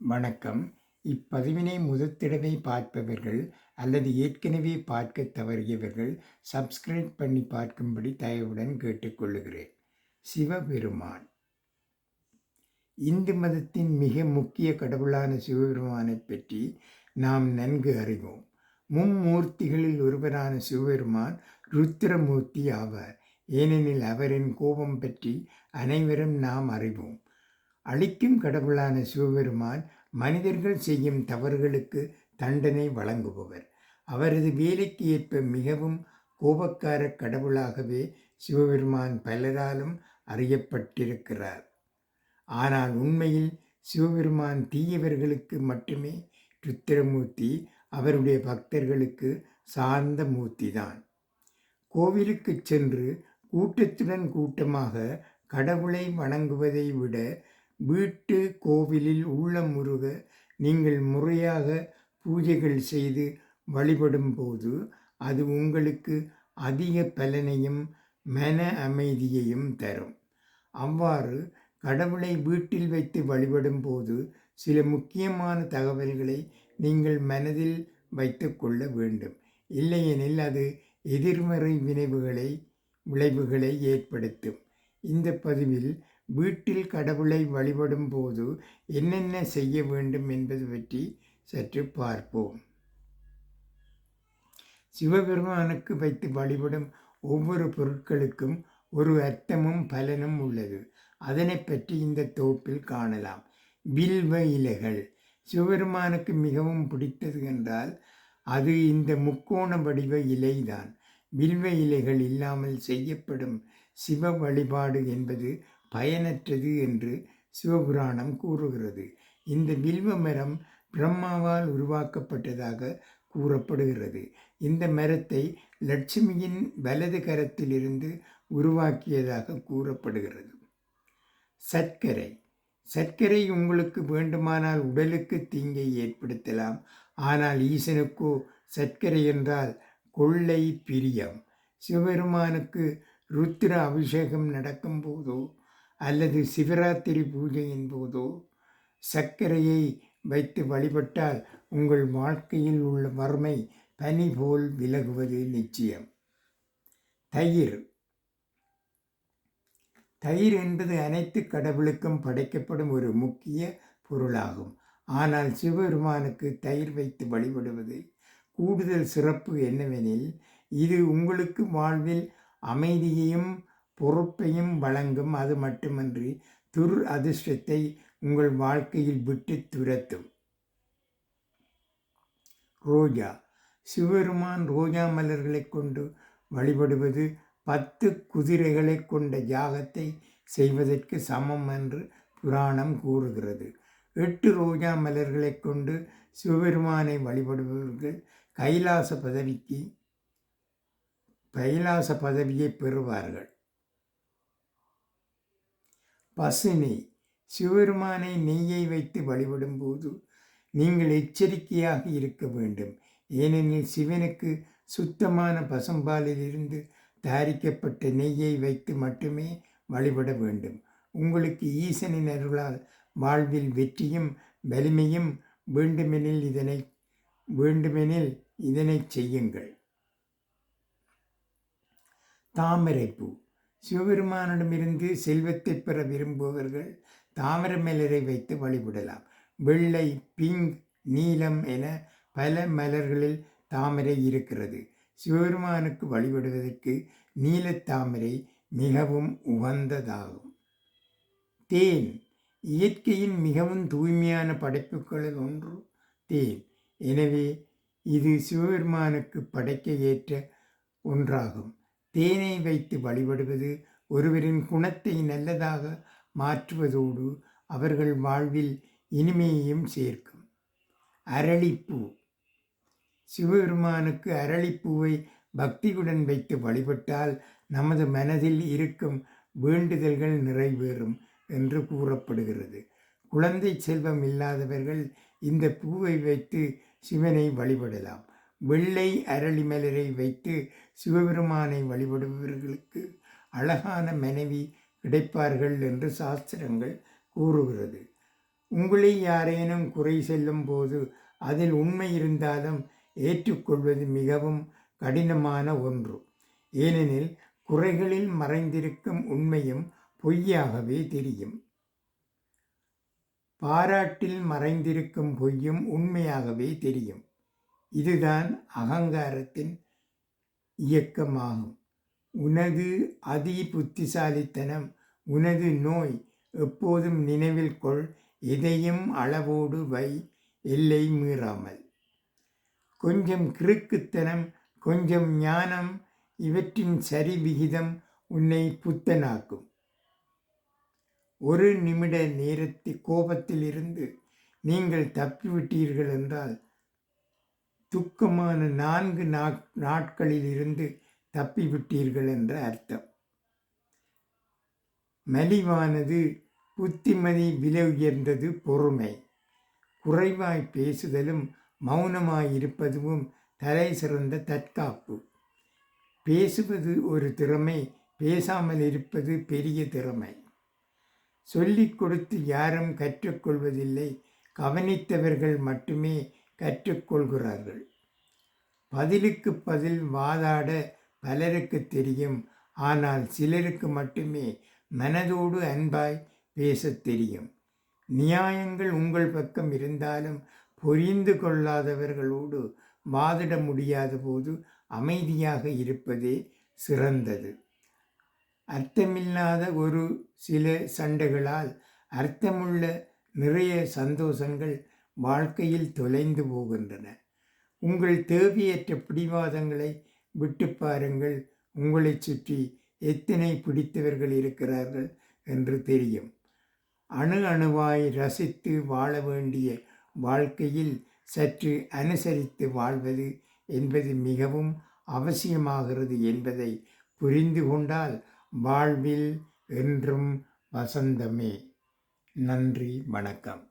வணக்கம். இப்பதிவினை முதற்தடவை பார்ப்பவர்கள் அல்லது ஏற்கனவே பார்க்க தவறியவர்கள் சப்ஸ்கிரைப் பண்ணி பார்க்கும்படி தயவுடன் கேட்டுக்கொள்ளுகிறேன். சிவபெருமான். இந்து மதத்தின் மிக முக்கிய கடவுளான சிவபெருமானைப் பற்றி நாம் நன்கு அறிவோம். மும்மூர்த்திகளில் ஒருவரான சிவபெருமான் ருத்திரமூர்த்தி ஆவார். ஏனெனில் அவரின் கோபம் பற்றி அனைவரும் நாம் அறிவோம். அழிக்கும் கடவுளான சிவபெருமான் மனிதர்கள் செய்யும் தவறுகளுக்கு தண்டனை வழங்குபவர். அவரது வேலைக்கு ஏற்ப மிகவும் கோபக்கார கடவுளாகவே சிவபெருமான் பலராலும் அறியப்பட்டிருக்கிறார். ஆனால் உண்மையில் சிவபெருமான் தீயவர்களுக்கு மட்டுமே ருத்திரமூர்த்தி அவருடைய பக்தர்களுக்கு சார்ந்த மூர்த்தி தான் கோவிலுக்கு சென்று கூட்டத்துடன் கூட்டமாக கடவுளை வணங்குவதை விட வீட்டு கோவிலில் உள்ளமுருக நீங்கள் முறையாக பூஜைகள் செய்து வழிபடும் போது அது உங்களுக்கு அதிக பலனையும் மன அமைதியையும் தரும். அவ்வாறு கடவுளை வீட்டில் வைத்து வழிபடும் போது சில முக்கியமான தகவல்களை நீங்கள் மனதில் வைத்து கொள்ள வேண்டும். இல்லையெனில் அது எதிர்மறை வினைவுகளை விளைவுகளை ஏற்படுத்தும். இந்த பதிவில் வீட்டில் கடவுளை வழிபடும் போது என்னென்ன செய்ய வேண்டும் என்பது பற்றி சற்று பார்ப்போம். சிவபெருமானுக்கு வைத்து வழிபடும் ஒவ்வொரு பொருட்களுக்கும் ஒரு அர்த்தமும் பலனும் உள்ளது. அதனை பற்றி இந்த தொகுப்பில் காணலாம். வில்வ இலைகள். சிவபெருமானுக்கு மிகவும் பிடித்தது என்றால் அது இந்த முக்கோண வடிவ இலைதான். வில்வ இலைகள் இல்லாமல் செய்யப்படும் சிவ வழிபாடு என்பது பயனற்றது என்று சிவபுராணம் கூறுகிறது. இந்த வில்வ மரம் பிரம்மாவால் உருவாக்கப்பட்டதாக கூறப்படுகிறது. இந்த மரத்தை லட்சுமியின் வலது கரத்திலிருந்து உருவாக்கியதாக கூறப்படுகிறது. சர்க்கரை. சர்க்கரை உங்களுக்கு வேண்டுமானால் உடலுக்கு தீங்கை ஏற்படுத்தலாம். ஆனால் ஈசனுக்கோ சர்க்கரை என்றால் கொள்ளை பிரியம். சிவபெருமானுக்கு ருத்திர அபிஷேகம் நடக்கும் போதோ அல்லது சிவராத்திரி பூஜையின் போதோ சர்க்கரையை வைத்து வழிபட்டால் உங்கள் வாழ்க்கையில் உள்ள வறுமை பனி போல் விலகுவது நிச்சயம். தயிர். தயிர் என்பது அனைத்து கடவுளுக்கும் படைக்கப்படும் ஒரு முக்கிய பொருளாகும். ஆனால் சிவபெருமானுக்கு தயிர் வைத்து வழிபடுவது கூடுதல் சிறப்பு என்னவெனில் இது உங்களுக்கு வாழ்வில் அமைதியையும் பொறுப்பையும் வழங்கும் அது மட்டுமன்றி துர் அதிர்ஷ்டத்தை உங்கள் வாழ்க்கையில் விட்டு துரத்தும். ரோஜா. சிவபெருமான் ரோஜா மலர்களை கொண்டு வழிபடுவது பத்து குதிரைகளை கொண்ட யாகத்தை செய்வதற்கு சமம் என்று புராணம் கூறுகிறது. எட்டு ரோஜா மலர்களை கொண்டு சிவபெருமானை வழிபடுபவர்கள் கைலாச பதவிக்கு கைலாச பதவியை பெறுவார்கள். பசுனை சிவபெருமானை நெய்யை வைத்து வழிபடும் போது நீங்கள் எச்சரிக்கையாக இருக்க வேண்டும். ஏனெனில் சிவனுக்கு சுத்தமான பசும்பாலிலிருந்து தயாரிக்கப்பட்ட நெய்யை வைத்து மட்டுமே வழிபட வேண்டும். உங்களுக்கு ஈசனின் அருளால் வாழ்வில் வெற்றியும் வலிமையும் வேண்டுமெனில் இதனை வேண்டுமெனில் இதனை செய்யுங்கள். தாமரைப்பூ. சிவபெருமானிடமிருந்து செல்வத்தை பெற விரும்புபவர்கள் தாமர மலரை வைத்து வழிபடலாம். வெள்ளை பிங்க் நீலம் என பல மலர்களில் தாமரை இருக்கிறது. சிவபெருமானுக்கு வழிபடுவதற்கு நீலத்தாமரை மிகவும் உகந்ததாகும். தேன். இயற்கையின் மிகவும் தூய்மையான படைப்புகளில் ஒன்று தேன். எனவே இது சிவபெருமானுக்கு படைக்க ஏற்ற ஒன்றாகும். தேனை வைத்து வழிபடுவது ஒருவரின் குணத்தை நல்லதாக மாற்றுவதோடு அவர்கள் வாழ்வில் இனிமையையும் சேர்க்கும். அரளிப்பூ. சிவபெருமானுக்கு அரளிப்பூவை பக்தியுடன் வைத்து வழிபட்டால் நமது மனதில் இருக்கும் வேண்டுதல்கள் நிறைவேறும் என்று கூறப்படுகிறது. குழந்தை செல்வம் இல்லாதவர்கள் இந்த பூவை வைத்து சிவனை வழிபடலாம். வெள்ளை அரளி மலரை வைத்து சிவபெருமானை வழிபடுபவர்களுக்கு அழகான மனைவி கிடைப்பார்கள் என்று சாஸ்திரங்கள் கூறுகிறது. உங்களை யாரேனும் குறை செல்லும் போது அதில் உண்மை இருந்தாலும் ஏற்றுக்கொள்வது மிகவும் கடினமான ஒன்று. ஏனெனில் குறைகளில் மறைந்திருக்கும் உண்மையும் பொய்யாகவே தெரியும். பாராட்டில் மறைந்திருக்கும் பொய்யும் உண்மையாகவே தெரியும். இதுதான் அகங்காரத்தின் இயக்கமாகும். உனது அதி புத்திசாலித்தனம் உனது நோய் எப்போதும் நினைவில் கொள் எதையும் அளவோடு வை எல்லை மீறாமல். கொஞ்சம் கிறுக்குத்தனம் கொஞ்சம் ஞானம் இவற்றின் சரி விகிதம் உன்னை புத்தனாக்கும். ஒரு நிமிட நேரத்தி கோபத்திலிருந்து நீங்கள் தப்பிவிட்டீர்கள் என்றால் துக்கமான நான்கு நாட்களில் இருந்து தப்பிவிட்டீர்கள் என்ற அர்த்தம். மலிவானது புத்திமதி விலை உயர்ந்தது பொறுமை. குறைவாய் பேசுதலும் மௌனமாயிருப்பதும் தலை சிறந்த தற்காப்பு. பேசுவது ஒரு திறமை பேசாமல் இருப்பது பெரிய திறமை. சொல்லிக் கொடுத்து யாரும் கற்றுக்கொள்வதில்லை. கவனித்தவர்கள் மட்டுமே கற்றுக்கொள்கிறார்கள். பதிலுக்கு பதில் வாதாட பலருக்கு தெரியும். ஆனால் சிலருக்கு மட்டுமே மனதோடு அன்பாய் பேசத் தெரியும். நியாயங்கள் உங்கள் பக்கம் இருந்தாலும் புரிந்து கொள்ளாதவர்களோடு வாதிட முடியாத போது அமைதியாக இருப்பதே சிறந்தது. அர்த்தமில்லாத ஒரு சில சண்டைகளால் அர்த்தமுள்ள நிறைய சந்தோஷங்கள் வாழ்க்கையில் தொலைந்து போகின்றன. உங்கள் தேவையற்ற பிடிவாதங்களை விட்டு பாருங்கள். உங்களை சுற்றி எத்தனை பிடித்தவர்கள் இருக்கிறார்கள் என்று தெரியும். அணு அணுவாய் ரசித்து வாழ வேண்டிய வாழ்க்கையில் சற்று அனுசரித்து வாழ்வது என்பது மிகவும் அவசியமாகிறது என்பதை புரிந்து கொண்டால் வாழ்வில் என்றும் வசந்தமே. நன்றி வணக்கம்.